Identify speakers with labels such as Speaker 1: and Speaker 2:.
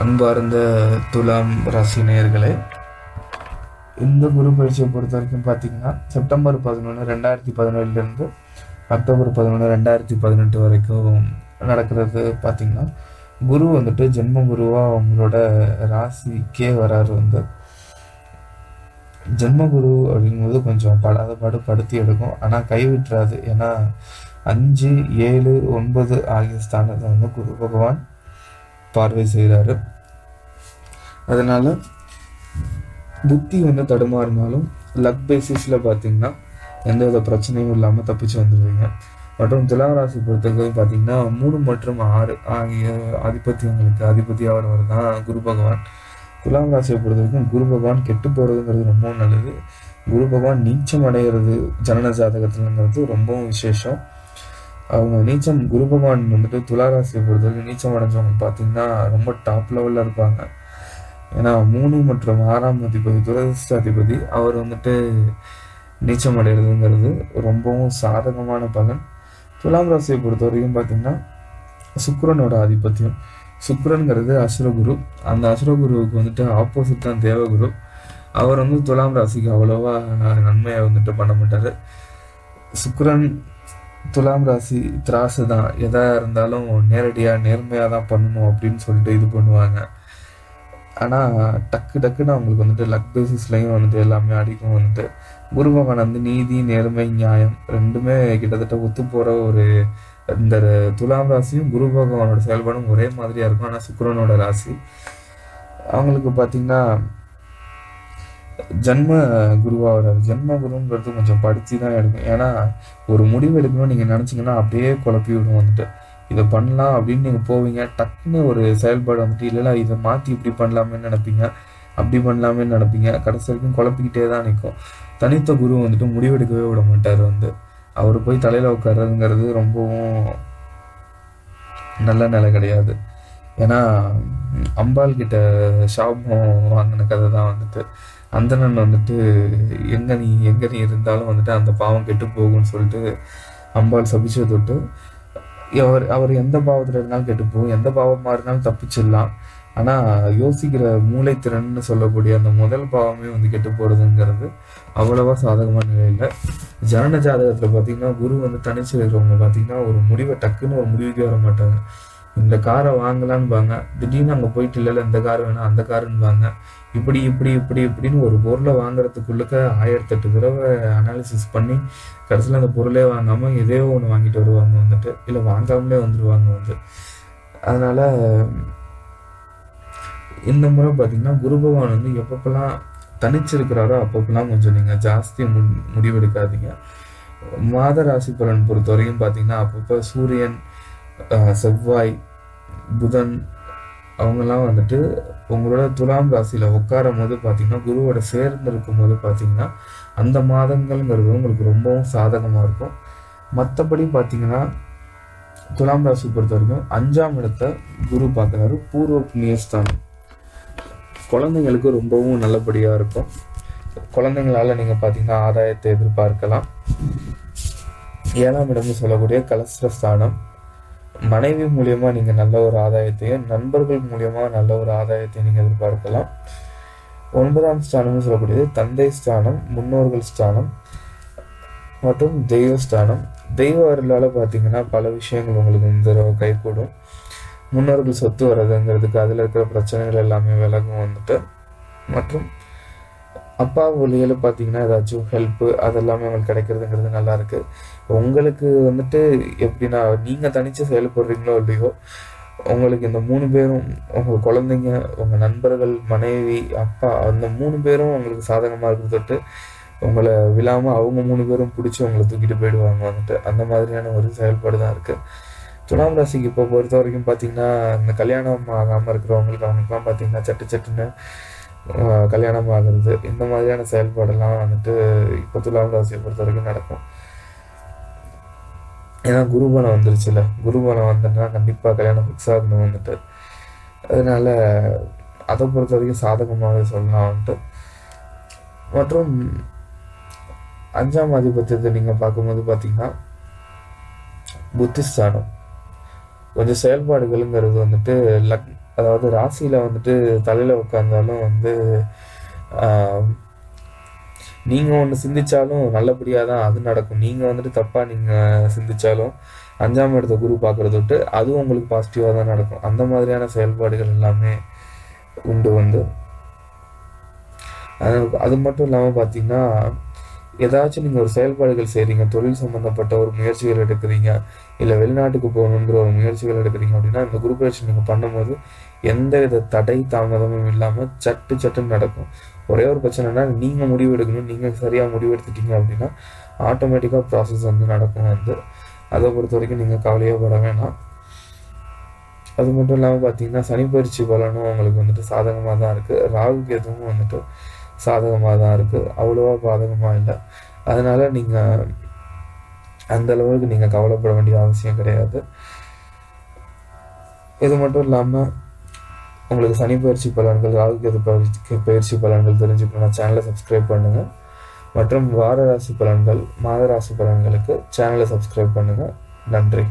Speaker 1: அன்பார்ந்த துலாம் ராசி நேயர்களே இந்த குரு பயிற்சியை பொறுத்த வரைக்கும் பார்த்தீங்கன்னா செப்டம்பர் பதினொன்று ரெண்டாயிரத்தி பதினேழுலேருந்து அக்டோபர் பதினொன்று ரெண்டாயிரத்தி பதினெட்டு வரைக்கும் நடக்கிறது பார்த்திங்கன்னா குரு வந்துட்டு ஜென்ம குருவாக அவங்களோட ராசிக்கே வராரு வந்து. ஜென்மகுரு அப்படிங்கும்போது கொஞ்சம் படாத பாடு படுத்தி எடுக்கும். ஆனால் கைவிட்டுறாது. ஏன்னா அஞ்சு ஏழு ஒன்பது ஆகிய ஸ்தானத்தை வந்து குரு பகவான் பார்வை செய்கிறாரு. அதனால புத்தி வந்து தடுமாறினாலும் லக் பேசிஸில் பார்த்தீங்கன்னா எந்த வித பிரச்சனையும் இல்லாமல் தப்பிச்சு வந்துடுவீங்க மற்றும் துலாராசி பொறுத்தவரைக்கும் பொறுத்தவரை பார்த்தீங்கன்னா மூணு மற்றும் ஆறு ஆகிய ஆதிபத்தியங்களுக்கு அதிபதியாகிறவர் தான் குரு பகவான். துலாம் ராசியை பொறுத்த வரைக்கும் குரு பகவான் கெட்டு போகிறதுங்கிறது ரொம்பவும் நல்லது. குரு பகவான் நீச்சம் அடைகிறது ஜனன ஜாதகத்துலங்கிறது ரொம்பவும் விசேஷம். அவங்க நீச்சம் குரு பகவான் வந்துட்டு துலா ராசியை நீச்சம் அடைஞ்சவங்க பார்த்தீங்கன்னா ரொம்ப டாப் லெவலில் இருப்பாங்க. ஏன்னா மூணு மற்றும் ஆறாம் அதிபதி துரதிருஷ்ட அதிபதி அவர் வந்துட்டு நீச்சம் அடைகிறதுங்கிறது ரொம்பவும் சாதகமான பலன். துலாம் ராசியை பொறுத்த வரைக்கும் பார்த்தீங்கன்னா சுக்கரனோட ஆதிபத்தியம். சுக்கரனுங்கிறது அசுரகுரு. அந்த அசுரகுருவுக்கு வந்துட்டு ஆப்போசிட் தான் தேவகுரு. அவர் வந்து துலாம் ராசிக்கு அவ்வளோவா நன்மையை வந்துட்டு பண்ண மாட்டார். சுக்கரன் துலாம் ராசி திராசு தான் எதா இருந்தாலும் நேரடியாக நேர்மையாக தான் பண்ணணும் அப்படின்னு சொல்லிட்டு இது பண்ணுவாங்க. ஆனால் டக்கு டக்குன்னு அவங்களுக்கு வந்துட்டு லக் பேசிஸ்லையும் வந்துட்டு எல்லாமே அடிக்கும் வந்துட்டு. குரு பகவான் வந்து நீதி நேர்மை நியாயம் ரெண்டுமே கிட்டத்தட்ட ஒத்து போகிற ஒரு இந்த துலாம் ராசியும் குரு பகவானோட செயல்பாடும் ஒரே மாதிரியாக இருக்கும். ஆனால் சுக்கரனோட ராசி. அவங்களுக்கு பார்த்திங்கன்னா ஜென்ம குருவா வர்றாரு ஜென்ம குருங்கிறது கொஞ்சம் படித்து தான் எடுக்கும் ஏன்னா ஒரு முடிவு எடுக்கணும்னு நீங்கள் நினச்சிங்கன்னா அப்படியே குழப்பி விடும் வந்துட்டு. இதை பண்ணலாம் அப்படின்னு நீங்கள் போவீங்க. டக்குன்னு ஒரு செயல்பாடு வந்துட்டு இல்லைல்ல இதை மாற்றி இப்படி பண்ணலாமேன்னு நினைப்பீங்க. அப்படி பண்ணலாமேன்னு நினைப்பீங்க. கடைசி வரைக்கும் குழப்பிக்கிட்டே தான் நிற்கும். தனித்த குரு வந்துட்டு முடிவெடுக்கவே விட மாட்டார் வந்து. அவர் போய் தலையில் உட்கார்றதுங்கிறது ரொம்பவும் நல்ல நிலை கிடையாது. ஏன்னா அம்பாள் கிட்ட ஷாபம் வாங்கின கதை தான் வந்துட்டு. அந்தணன் வந்துட்டு எங்க நீ எங்கே நீ இருந்தாலும் வந்துட்டு அந்த பாவம் கெட்டு போகும்னு சொல்லிட்டு அம்பாள் சபிச்சதை தொட்டு அவர் அவர் எந்த பாவத்தில் இருந்தாலும் கெட்டு போகும். எந்த பாவமாக இருந்தாலும் தப்பிச்சிடலாம். ஆனால் யோசிக்கிற மூளைத்திறன்னு சொல்லக்கூடிய அந்த முதல் பாவமே வந்து கெட்டு போகிறதுங்கிறது அவ்வளவா சாதகமான நிலையில் ஜனன ஜாதகத்தில் பார்த்தீங்கன்னா குரு வந்து தனிச்சு இருக்கிறவங்க பார்த்தீங்கன்னா ஒரு முடிவை டக்குன்னு ஒரு முடிவுக்கே வர மாட்டாங்க. இந்த காரை வாங்கலான்பாங்க திடீர்னு அங்கே போயிட்டு இல்லைல்ல இந்த கார் வேணாம் அந்த காருன்பாங்க இப்படி இப்படி இப்படி இப்படின்னு ஒரு பொருளை வாங்குறதுக்குள்ளுக்க ஆயிரத்தெட்டு தடவை அனாலிசிஸ் பண்ணி கடைசியில் அந்த பொருளே வாங்காமல் எதையோ ஒன்று வாங்கிட்டு வருவாங்க வந்துட்டு. இல்லை வாங்காமலே வந்துடுவாங்க வந்து. அதனால் இந்த முறை பார்த்தீங்கன்னா குரு பகவான் வந்து எப்பப்பெல்லாம் தனிச்சிருக்கிறாரோ அப்பப்பெல்லாம் கொஞ்சம் நீங்கள் ஜாஸ்தி மு முடிவெடுக்காதீங்க. மாத ராசி பலன் பொறுத்தவரையும் பார்த்தீங்கன்னா அப்பப்போ சூரியன் செவ்வாய் புதன் அவங்கெல்லாம் வந்துட்டு உங்களோட துலாம் ராசியில் உட்காரும் போது பார்த்தீங்கன்னா குருவோட சேர்ந்து இருக்கும் போது பார்த்தீங்கன்னா அந்த மாதங்கள்ங்கிறது உங்களுக்கு ரொம்பவும் சாதகமாக இருக்கும். மற்றபடி பார்த்தீங்கன்னா துலாம் ராசி பொறுத்த வரைக்கும் அஞ்சாம் இடத்தை குரு பார்க்குறாரு பூர்வ புண்ணியஸ்தானம் குழந்தைங்களுக்கு ரொம்பவும் நல்லபடியாக இருக்கும். குழந்தைங்களால நீங்கள் பார்த்தீங்கன்னா ஆதாயத்தை எதிர்பார்க்கலாம். ஏழாம் இடம்னு சொல்லக்கூடிய கலஸ்திரஸ்தானம் மனைவி மூலியமாக நீங்கள் நல்ல ஒரு ஆதாயத்தையும் நண்பர்கள் மூலியமாக நல்ல ஒரு ஆதாயத்தையும் நீங்கள் எதிர்பார்க்கலாம். ஒன்பதாம் ஸ்தானம்னு சொல்லக்கூடியது தந்தை ஸ்தானம் முன்னோர்கள் ஸ்தானம் மற்றும் தெய்வ ஸ்தானம். தெய்வ அருளால் பார்த்தீங்கன்னா பல விஷயங்கள் உங்களுக்கு இந்த தடவை கைகூடும். முன்னோர்கள் சொத்து வர்றதுங்கிறதுக்கு அதில் இருக்கிற பிரச்சனைகள் எல்லாமே விலகும் வந்துட்டு. மற்றும் அப்பா வழியில் பார்த்தீங்கன்னா ஏதாச்சும் ஹெல்ப்பு அதெல்லாமே உங்களுக்கு கிடைக்கிறதுங்கிறது நல்லாயிருக்கு உங்களுக்கு வந்துட்டு எப்படின்னா நீங்கள் தனித்து செயல்படுறீங்களோ இல்லையோ உங்களுக்கு இந்த மூணு பேரும் உங்கள் குழந்தைங்க உங்கள் நண்பர்கள் மனைவி அப்பா அந்த மூணு பேரும் உங்களுக்கு சாதகமாக இருக்கிறது தொட்டு உங்களை விழாமல் அவங்க மூணு பேரும் பிடிச்சி உங்களை தூக்கிட்டு போயிடுவாங்க வந்துட்டு. அந்த மாதிரியான ஒரு செயல்பாடு தான் இருக்குது துலாம் ராசிக்கு இப்போ பொறுத்த வரைக்கும் பார்த்தீங்கன்னா இந்த கல்யாணம் ஆகாமல் இருக்கிறவங்களுக்கு அவங்களுக்குலாம் பார்த்தீங்கன்னா சட்டு சட்டுன்னு கல்யாணம் ஆகிறது இந்த மாதிரியான செயல்பாடெல்லாம் வந்துட்டு இப்போ துலாம் ராசியை பொறுத்த வரைக்கும் நடக்கும். ஏன்னா குருபலம் வந்துருச்சுல குருபலம் வந்துட்டுனா கண்டிப்பாக கல்யாணம் ஃபிக்ஸ் ஆகணும் வந்துட்டு. அதனால அதை பொறுத்த வரைக்கும் சாதகமாகவே சொல்லலாம் வந்துட்டு. மற்றும் அஞ்சாம் ஆதிபத்தியத்தை நீங்கள் பார்க்கும்போது பார்த்தீங்கன்னா புத்திஸ்தானம். கொஞ்சம் செயல்பாடுகள்ங்கிறது வந்துட்டு லக் அதாவது ராசியில் வந்துட்டு தலையில் உட்காந்தாலும் வந்து நீங்கள் ஒன்று சிந்திச்சாலும் நல்லபடியாக தான் அது நடக்கும். நீங்கள் வந்துட்டு தப்பாக நீங்கள் சிந்திச்சாலும் அஞ்சாம் இடத்த குரு பார்க்குறத விட்டு அதுவும் உங்களுக்கு பாசிட்டிவாக தான் நடக்கும். அந்த மாதிரியான செயல்பாடுகள் எல்லாமே உண்டு வந்து. அது அது மட்டும் இல்லாமல் பார்த்தீங்கன்னா ஏதாச்சும் நீங்கள் ஒரு செயல்பாடுகள் செய்கிறீங்க தொழில் சம்மந்தப்பட்ட ஒரு முயற்சிகள் எடுக்கிறீங்க இல்லை வெளிநாட்டுக்கு போகணுங்கிற ஒரு முயற்சிகள் எடுக்கிறீங்க அப்படின்னா இந்த குரூப் பயிற்சி நீங்கள் பண்ணும்போது எந்த வித தடை தாமதமும் இல்லாமல் சட்டு சட்டுன்னு நடக்கும். ஒரே ஒரு பிரச்சனைனா நீங்கள் முடிவு எடுக்கணும் நீங்கள் சரியாக முடிவு எடுத்துட்டீங்க அப்படின்னா ஆட்டோமேட்டிக்காக ப்ராசஸ் வந்து நடக்கும் வந்து. அதை பொறுத்த வரைக்கும் நீங்கள் கவலையே பட வேணாம். அது மட்டும் இல்லாமல் பார்த்தீங்கன்னா சனிப்பயிற்சி பலனும் உங்களுக்கு வந்துட்டு சாதகமாக தான் இருக்குது ராகு கேதுவும் வந்துட்டு சாதகமாக தான் இருக்குது அவ்வளோவா பாதகமாக இல்லை. அதனால் நீங்கள் அந்த அளவுக்கு நீங்கள் கவலைப்பட வேண்டிய அவசியம் கிடையாது. இது மட்டும் இல்லாமல் உங்களுக்கு சனி பயிற்சி பலன்கள் ராகுகேது பயிற்சி பயிற்சி பலன்கள் தெரிஞ்சுக்கணும்னா சேனலை சப்ஸ்கிரைப் பண்ணுங்கள் மற்றும் வார ராசி பலன்கள் மாத ராசி பலன்களுக்கு சேனலை சப்ஸ்கிரைப் பண்ணுங்கள் நன்றி.